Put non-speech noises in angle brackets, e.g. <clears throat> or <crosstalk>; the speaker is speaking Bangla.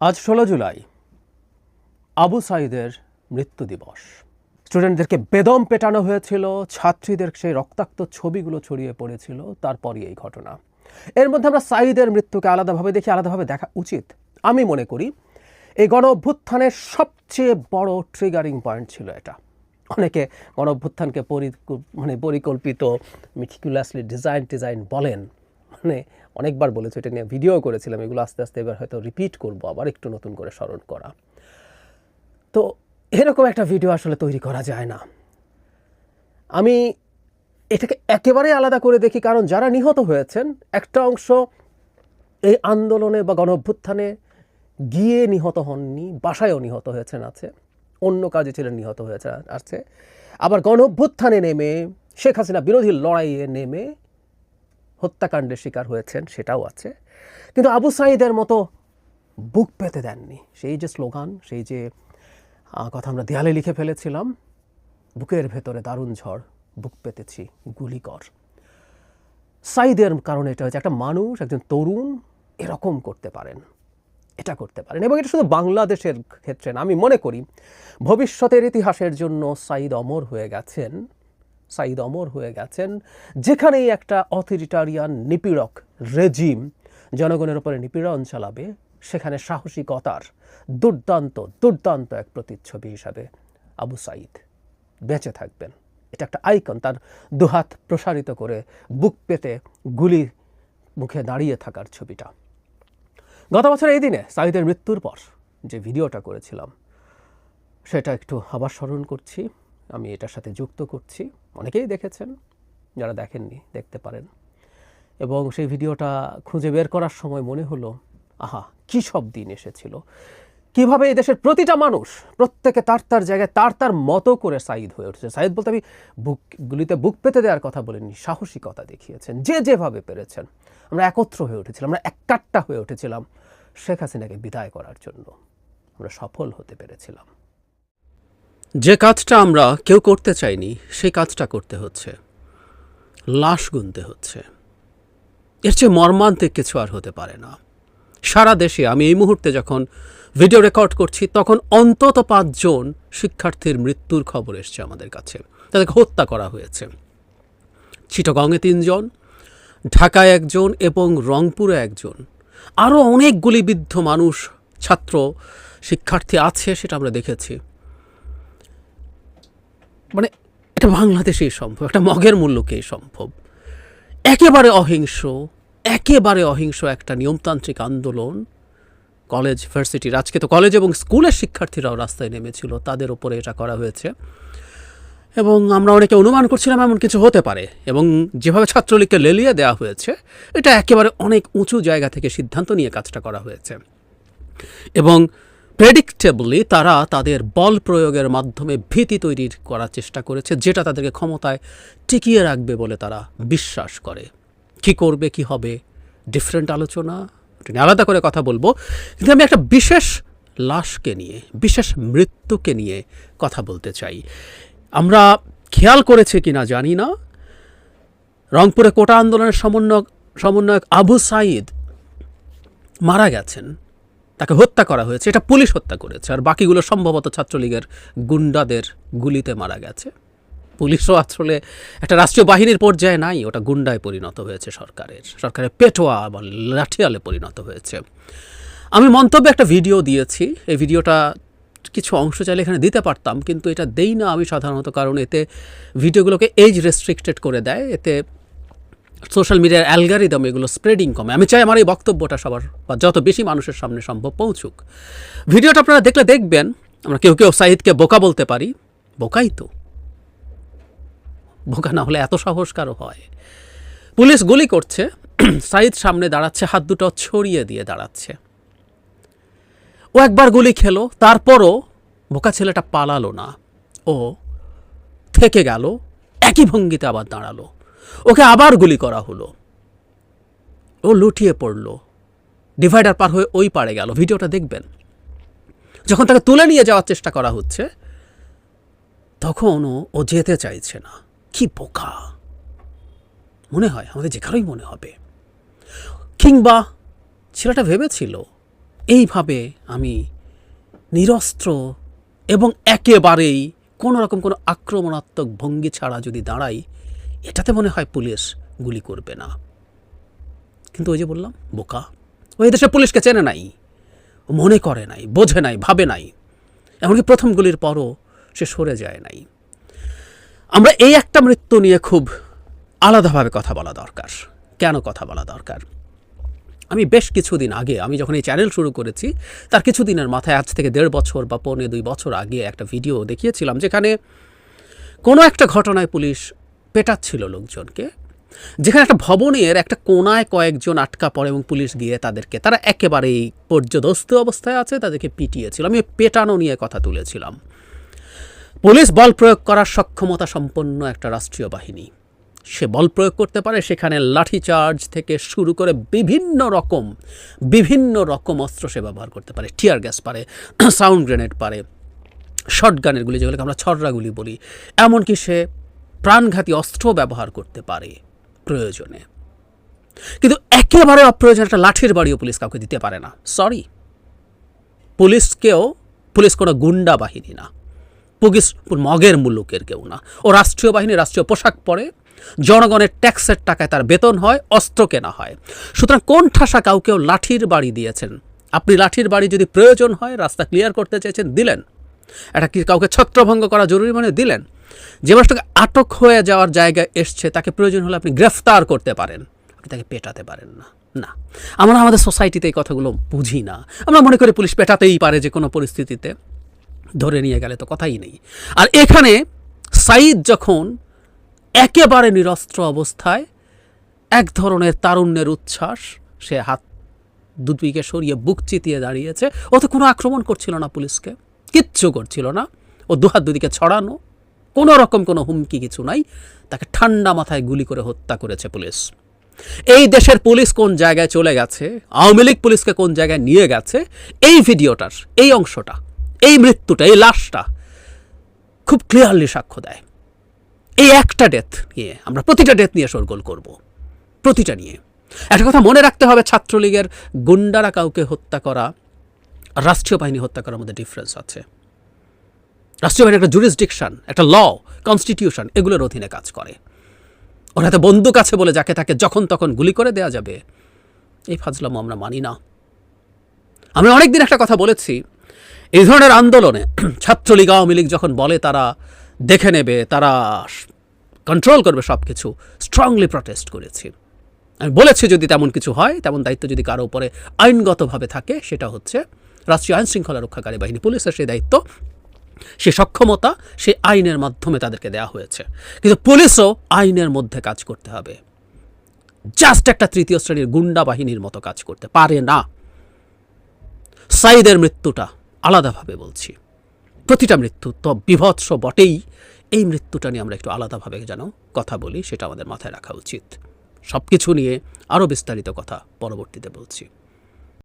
আজ ষোলো জুলাই, আবু সাইদের মৃত্যু দিবস। স্টুডেন্টদেরকে বেদম পেটানো হয়েছিল, ছাত্রীদের সেই রক্তাক্ত ছবিগুলো ছড়িয়ে পড়েছিল, তারপরই এই ঘটনা। এর মধ্যে আমরা সাইদের মৃত্যুকে আলাদাভাবে দেখি, আলাদাভাবে দেখা উচিত। আমি মনে করি, এই গণ অভ্যুত্থানের সবচেয়ে বড় ট্রিগারিং পয়েন্ট ছিল এটা। অনেকে গণ অভ্যুত্থানকে পরি- মানে পরিকল্পিত মিটিকুলাসলি ডিজাইন ডিজাইন বলেন। মানে অনেকবার বলেছে, এটা নিয়ে ভিডিও করেছিলাম, এগুলো আস্তে আস্তে এবার হয়তো রিপিট করব আবার একটু নতুন করে স্মরণ করা। তো এরকম একটা ভিডিও আসলে তৈরি করা যায় না। আমি এটাকে একেবারে আলাদা করে দেখি, কারণ যারা নিহত হয়েছেন, একটা অংশ এই আন্দোলনে বা গণ অভ্যুত্থানে গিয়ে নিহত হননি, বাসায়ও নিহত হয়েছেন আছে, অন্য কাজে ছিলেন, নিহত হয়েছে আছে। আবার গণ অভ্যুত্থানে নেমে শেখ হাসিনা বিরোধী লড়াইয়ে নেমে হত্যাকাণ্ডের শিকার হয়েছেন, সেটাও আছে। কিন্তু আবু সাঈদের মতো বুক পেতে দেননি। সেই যে স্লোগান, সেই যে কথা আমরা দেয়ালে লিখে ফেলেছিলাম, বুকের ভেতরে দারুণ ঝড়, বুক পেতেছি, গুলি কর। সাইদের কারণে এটা হচ্ছে একটা মানুষ, একজন তরুণ এরকম করতে পারেন, এটা করতে পারেন। এবং এটা শুধু বাংলাদেশের ক্ষেত্রে না, আমি মনে করি, ভবিষ্যতের ইতিহাসের জন্য সাইদ অমর হয়ে গেছেন সাইদ অমর হয়ে গেছেন, যেখানেই একটা অথরিটারিয়ান নিপীড়ক রেজিম জনগণের উপরে নিপীড়ন চালাবে, সেখানে সাহসিকতার দুর্দান্ত দুর্দান্ত এক প্রতিচ্ছবি হিসাবে আবু সাইদ বেঁচে থাকবেন। এটা একটা আইকন, তার দুহাত প্রসারিত করে বুক পেতে গুলি মুখে দাঁড়িয়ে থাকার ছবিটা। গত বছর এই দিনে সাইদের মৃত্যুর পর যে ভিডিওটা করেছিলাম, সেটা একটু আবার স্মরণ করছি। আমি এটার সাথে যুক্ত করছি। অনেকেই দেখেছেন, যারা দেখেননি, দেখতে পারেন। এবং সেই ভিডিওটা খুঁজে বের করার সময় মনে হলো, আহা, কী সব দিন এসেছিল। কীভাবে এই দেশের প্রতিটা মানুষ, প্রত্যেকে তার তার জায়গায় তার তার মতো করে সাইদ হয়ে উঠেছে। সাইদ বলতে আমি বুক গুলিতে বুক পেতে দেওয়ার কথা বলিনি, সাহসিকতা দেখিয়েছেন, যে যেভাবে পেরেছেন। আমরা একত্র হয়ে উঠেছিলাম, আমরা একাট্টা হয়ে উঠেছিলাম। শেখ হাসিনাকে বিদায় করার জন্য আমরা সফল হতে পেরেছিলাম। যে কাজটা আমরা কেউ করতে চাইনি, সেই কাজটা করতে হচ্ছে। লাশ গুনতে হচ্ছে। এর চেয়ে মর্মান্তিক কিছু আর হতে পারে না। সারা দেশে আমি এই মুহূর্তে যখন ভিডিও রেকর্ড করছি, তখন অন্তত পাঁচজন শিক্ষার্থীর মৃত্যুর খবর এসছে আমাদের কাছে। তাদেরকে হত্যা করা হয়েছে। চিটগংয়ে তিনজন, ঢাকায় একজন এবং রংপুরে একজন। আরও অনেক গুলিবিদ্ধ মানুষ, ছাত্র, শিক্ষার্থী আছে সেটা আমরা দেখেছি। মানে এটা বাংলাদেশেই সম্ভব, একটা মগের মূল্যকেই সম্ভব। একেবারে অহিংস একেবারে অহিংস একটা নিয়মতান্ত্রিক আন্দোলন। কলেজ, ভার্সিটির, আজকে তো কলেজ এবং স্কুলের শিক্ষার্থীরাও রাস্তায় নেমেছিল, তাদের ওপরে এটা করা হয়েছে। এবং আমরা অনেকে অনুমান করছিলাম এমন কিছু হতে পারে, এবং যেভাবে ছাত্রলীগকে লেলিয়ে দেওয়া হয়েছে, এটা একেবারে অনেক উঁচু জায়গা থেকে সিদ্ধান্ত নিয়ে কাজটা করা হয়েছে। এবং প্রেডিক্টেবলি তারা তাদের বল প্রয়োগের মাধ্যমে ভীতি তৈরির করার চেষ্টা করেছে, যেটা তাদেরকে ক্ষমতায় টিকিয়ে রাখবে বলে তারা বিশ্বাস করে। কি করবে, কি হবে? ডিফারেন্ট আলোচনা। আলাদা করে কথা বলব। কিন্তু আমি একটা বিশেষ লাশকে নিয়ে, বিশেষ মৃত্যুকে নিয়ে কথা বলতে চাই। আমরা খেয়াল করেছে কিনা জানি না। রংপুরে কোটা আন্দোলনের সমন্বয়ক সমন্বয়ক আবু সাইদ মারা গেছেন। তাকে হত্যা করা হয়েছে, এটা পুলিশ হত্যা করেছে, আর বাকিগুলো সম্ভবত ছাত্রলীগের গুন্ডাদের গুলিতে মারা গেছে। পুলিশও আসলে একটা রাষ্ট্রীয় বাহিনীর পর্যায়ে নাই, ওটা গুন্ডায় পরিণত হয়েছে সরকারের সরকারের পেটোয়া বা লাঠিয়ালে পরিণত হয়েছে। আমি মন্তব্যে একটা ভিডিও দিয়েছি, এই ভিডিওটা কিছু অংশ চাইলে এখানে দিতে পারতাম, কিন্তু এটা দেই না আমি সাধারণত, কারণ এতে ভিডিওগুলোকে এজ রেস্ট্রিক্টেড করে দেয়, এতে সোশ্যাল মিডিয়ার অ্যালগারিদম এগুলো স্প্রেডিং কমে। আমি চাই আমার এই বক্তব্যটা সবার বা যত বেশি মানুষের সামনে সম্ভব পৌঁছুক। ভিডিওটা আপনারা দেখলে দেখবেন, আমরা কেউ কেউ সাহিদকে বোকা বলতে পারি। বোকাই তো। বোকা না হলে এত সাহস কারও হয়? পুলিশ গুলি করছে <clears throat> সাইদ সামনে দাঁড়াচ্ছে, হাত দুটো ছড়িয়ে দিয়ে দাঁড়াচ্ছে। ও একবার গুলি খেলো, তারপরও বোকা ছেলেটা পালালো না। ও থেকে গেল, একই ভঙ্গিতে আবার দাঁড়াল। ওকে আবার গুলি করা হলো। ও লুটিয়ে পড়ল। ডিভাইডার পার হয়ে ওই পারে গেল। ভিডিওটা দেখবেন। যখন তাকে তুলে নিয়ে যাওয়ার চেষ্টা করা হচ্ছে তখন ও যেতে চাইছে না। কি বোকা। মনে হয় আমাদের যে কারোই মনে হবে। কিংবা ছেলেটা ভেবেছিল, এইভাবে আমি নিরস্ত্র এবং একেবারেই কোনো রকম কোনো আক্রমণাত্মক ভঙ্গি ছাড়া যদি দাঁড়াই এটাতে মনে হয় পুলিশ গুলি করবে না। কিন্তু ওই যে বললাম, বোকা। ওই দেশে পুলিশকে চেনে নাই, মনে করে নাই, বোঝে নাই, ভাবে নাই। এমনকি প্রথম গুলির পরও সে সরে যায় নাই। আমরা এই একটা মৃত্যু নিয়ে খুব আলাদাভাবে কথা বলা দরকার। কেন কথা বলা দরকার? আমি বেশ কিছুদিন আগে, আমি যখন এই চ্যানেল শুরু করেছি, তার কিছুদিনের মাথায় আজ থেকে দেড় বছর বা পৌনে দুই বছর আগে একটা ভিডিও দেখিয়েছিলাম, যেখানে কোনো একটা ঘটনায় পুলিশ পেটাচ্ছিল লোকজনকে। যেখানে একটা ভবনের একটা কোনায় কয়েকজন আটকা পড়ে এবং পুলিশ গিয়ে তাদেরকে, তারা একেবারেই পর্যদস্ত অবস্থায় আছে, তাদেরকে পিটিয়েছিল। আমি পেটানো নিয়ে কথা তুলেছিলাম। পুলিশ বল প্রয়োগ করার সক্ষমতা সম্পন্ন একটা রাষ্ট্রীয় বাহিনী। সে বল প্রয়োগ করতে পারে, সেখানে লাঠিচার্জ থেকে শুরু করে বিভিন্ন রকম বিভিন্ন রকম অস্ত্র সে ব্যবহার করতে পারে। টিয়ার গ্যাস পারে, <clears throat> সাউন্ড গ্রেনেড পারে শর্ট গানের গুলি যেগুলোকে আমরা ছররাগুলি বলি। এমনকি সে প্রাণঘাতী অস্ত্র ব্যবহার করতে পারে প্রয়োজনে। কিন্তু একেবারে অপ্রয়োজন একটা লাঠির বাড়িও পুলিশ কাউকে দিতে পারে না। সরি পুলিশকেও, পুলিশ কোনো গুন্ডা বাহিনী না। পুলিশ মগের মুলুকের কেউ না। ও রাষ্ট্রীয় বাহিনী, রাষ্ট্রীয় পোশাক পরে, জনগণের ট্যাক্সের টাকায় তার বেতন হয়, অস্ত্র কেনা হয়। সুতরাং কোন ঠাসা কাউকেও লাঠির বাড়ি দিয়েছেন? আপনি লাঠির বাড়ি যদি প্রয়োজন হয়, রাস্তা ক্লিয়ার করতে চেয়েছেন, দিলেন। এটা কি কাউকে ছত্রভঙ্গ করা জরুরি মনে দিলেন? যে মানুষটাকে আটক হয়ে যাওয়ার জায়গায় এসছে, তাকে প্রয়োজন হলে আপনি গ্রেফতার করতে পারেন। আপনি তাকে পেটাতে পারেন না। না। আমরা আমাদের সোসাইটিতে এই কথাগুলো বুঝি না। আমরা মনে করি পুলিশ পেটাতেই পারে যে কোনো পরিস্থিতিতে। ধরে নিয়ে গেলে তো কথাই নেই। আর এখানে সাইদ যখন একেবারে নিরস্ত্র অবস্থায় এক ধরনের তারুণ্যের উচ্ছ্বাস, সে হাত দুদিকে সরিয়ে বুক চিতিয়ে দাঁড়িয়েছে। ও তো কোনো আক্রমণ করছিল না পুলিশকে। কিচ্ছু করছিল না। ও দুহাত দুদিকে ছড়ানো। কোনো রকম কোনো হুমকি কিছু নাই। তাকে ঠান্ডা মাথায় গুলি করে হত্যা করেছে পুলিশ। এই দেশের পুলিশ কোন জায়গায় চলে গেছে, আওয়ামী লীগ পুলিশকে কোন জায়গায় নিয়ে গেছে, এই ভিডিওটার, এই অংশটা, এই মৃত্যুটা, এই লাশটা খুব ক্লিয়ারলি সাক্ষ্য দেয়। এই একটা ডেথ নিয়ে, আমরা প্রতিটা ডেথ নিয়ে শোরগোল করব। প্রতিটা নিয়ে। একটা কথা মনে রাখতে হবে, ছাত্রলীগের গুন্ডারা কাউকে হত্যা করা, রাষ্ট্রীয় বাহিনী হত্যা করার মধ্যে ডিফারেন্স আছে। রাষ্ট্রীয় একটা জুরিসডিকশন একটা ল কনস্টিটিউশন এগুলোর অধীনে কাজ করে। ওর হাতে বন্দুক আছে বলে যাকে তাকে যখন তখন গুলি করে দেয়া যাবে, এই ফাজলাম আমরা মানি না। আমি অনেকদিন একটা কথা বলেছি, এই ধরনের আন্দোলনে ছাত্রলীগ, আওয়ামী লীগ যখন বলে, তারা দেখে নেবে, তারা কন্ট্রোল করবে সব কিছু স্ট্রংলি প্রটেস্ট করেছি। আমি বলেছি যদি তেমন কিছু হয়, তেমন দায়িত্ব যদি কারও উপরে আইনগতভাবে থাকে, সেটা হচ্ছে রাষ্ট্রীয় আইন শৃঙ্খলা রক্ষাকারী বাহিনী, পুলিশের সেই দায়িত্ব। সে সক্ষমতা সে আইনের মাধ্যমে তাদেরকে দেওয়া হয়েছে। কিন্তু পুলিশও আইনের মধ্যে কাজ করতে হবে। জাস্ট একটা তৃতীয় শ্রেণির গুন্ডা বাহিনীর মতো কাজ করতে পারে না। সাইদের মৃত্যুটা আলাদাভাবে বলছি। প্রতিটা মৃত্যু তো বিভৎস বটেই। এই মৃত্যুটা নিয়ে আমরা একটু আলাদাভাবে যেন কথা বলি, সেটা আমাদের মাথায় রাখা উচিত। সব কিছু নিয়ে আরও বিস্তারিত কথা পরবর্তীতে বলছি।